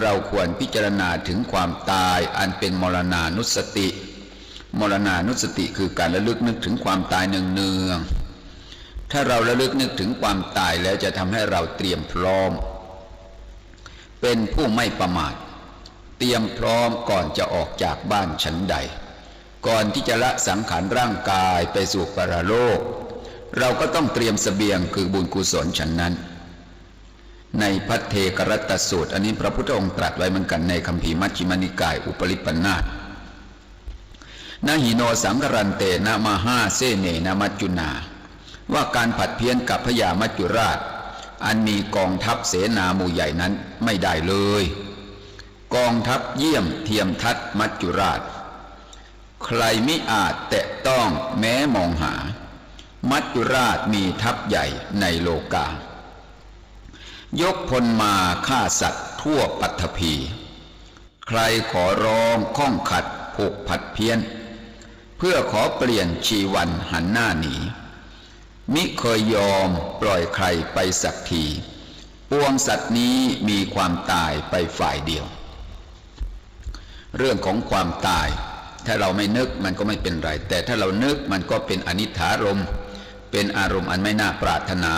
เราควรพิจารณาถึงความตายอันเป็นมรณานุสติ มรณานุสติคือการระลึกนึกถึงความตายเนืองๆถ้าเราระลึกนึกถึงความตายแล้วจะทำให้เราเตรียมพร้อม เป็นผู้ไม่ประมาท เตรียมพร้อมก่อนจะออกจากบ้านชั้นใด ก่อนที่จะละสังขารร่างกายไปสู่ปรโลก เราก็ต้องเตรียมสเสบียงคือบุญกุศลฉันนั้น ในพัทเทกรัตตสูตร อันนี้พระพุทธองค์ตรัสไว้เหมือนกันในคัมภีร์มัชฌิมานิกาย อุปริปันธาตนาหิโนสังกรันเตนะมาห้าเสเนนะมัจจุนา ว่าการผัดเพี้ยนกับพญามัจจุราช อันมีกองทัพเสนาหมู่ใหญ่นั้นไม่ได้เลย กองทัพเยี่ยมเทียมทัดมัจจุราช ใครไม่อาจแตะต้องแม้มองหา มัจจุราชมีทัพใหญ่ในโลกา ยกพลมาฆ่าสัตว์ทั่วปัตภีใครขอร้องข้องขัดผูกผัดเพี้ยน เพื่อขอเปลี่ยนชีวันหันหน้าหนี มิเคยยอมปล่อยใครไปสักที ปวงสัตว์นี้มีความตายไปฝ่ายเดียว เรื่องของความตาย ถ้าเราไม่นึกมันก็ไม่เป็นไร แต่ถ้าเรานึกมันก็เป็นอนิถารม เป็นอารมณ์อันไม่น่าปรารถนา